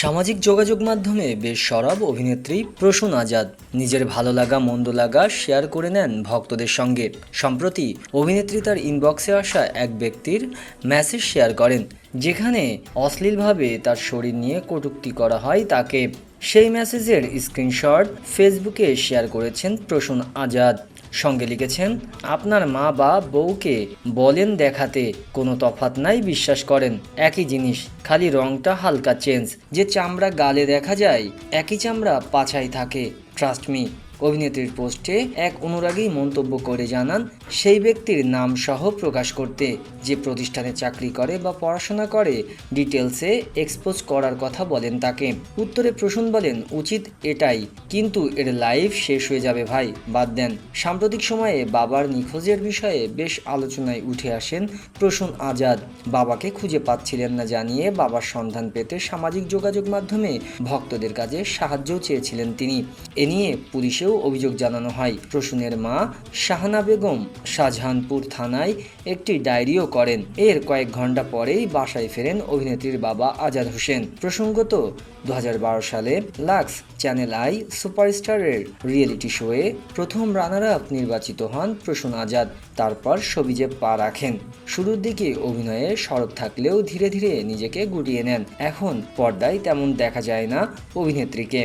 সামাজিক যোগাযোগ মাধ্যমে বেশ সরব অভিনেত্রী প্রসূন আজাদ। নিজের ভালো লাগা, মন্দ লাগা শেয়ার করে নেন ভক্তদের সঙ্গে। সম্প্রতি অভিনেত্রী তার ইনবক্সে আসা এক ব্যক্তির মেসেজ শেয়ার করেন, যেখানে অশ্লীলভাবে তার শরীর নিয়ে কটূক্তি করা হয় তাকে। সেই মেসেজের স্ক্রিনশট ফেসবুকে শেয়ার করেছেন প্রসূন আজাদ। সঙ্গে লিখেছেন, আপনার মা বা বউকে বলেন দেখাতে কোনো তফাত নাই, বিশ্বাস করেন, একই জিনিস, খালি রংটা হালকা চেঞ্জ, যে চামড়া গালে দেখা যায়, একই চামড়া পাছায় থাকে ট্রাস্ট মি অভিনেত্রীর পোস্টে এক অনুরাগী মন্তব্য করে জানান, সেই ব্যক্তির নাম সহ প্রকাশ করতে যে প্রতিষ্ঠানে চাকরি করে বা পড়াশোনা করে ডিটেলসে এক্সপোজ করার কথা বলেন তাকে। উত্তরে প্রসূন বলেন, উচিত এটাই, কিন্তু এর লাইফ শেষ হয়ে যাবে ভাই, বাদ দেন। সাম্প্রতিক সময়ে বাবার নিখোঁজের বিষয়ে বেশ আলোচনায় উঠে আসেন প্রসূন আজাদ। বাবাকে খুঁজে পাচ্ছিলেন না জানিয়ে বাবার সন্ধান পেতে সামাজিক যোগাযোগ মাধ্যমে ভক্তদের কাছে সাহায্যও চেয়েছিলেন তিনি। এ নিয়ে পুলিশেও অভিযোগ জানানো হয়। প্রসূনের মা শাহানা বেগম শাহজাহানপুর থানায় একটি ডায়েরিও করেন। এর কয়েক ঘণ্টা পরেই বাসায় ফেরেন অভিনেত্রীর বাবা আজাদ হোসেন। প্রসঙ্গত দু হাজার বারো সালে লাক্স চ্যানেল আই সুপারস্টারের রিয়েলিটি শোয়ে প্রথম রানার আপ নির্বাচিত হন প্রসূন আজাদ। তারপর সবিজে পা রাখেন। শুরুর দিকে অভিনয়ে সরব থাকলেও ধীরে ধীরে নিজেকে গুটিয়ে নেন। এখন পর্দায় তেমন দেখা যায় না অভিনেত্রীকে।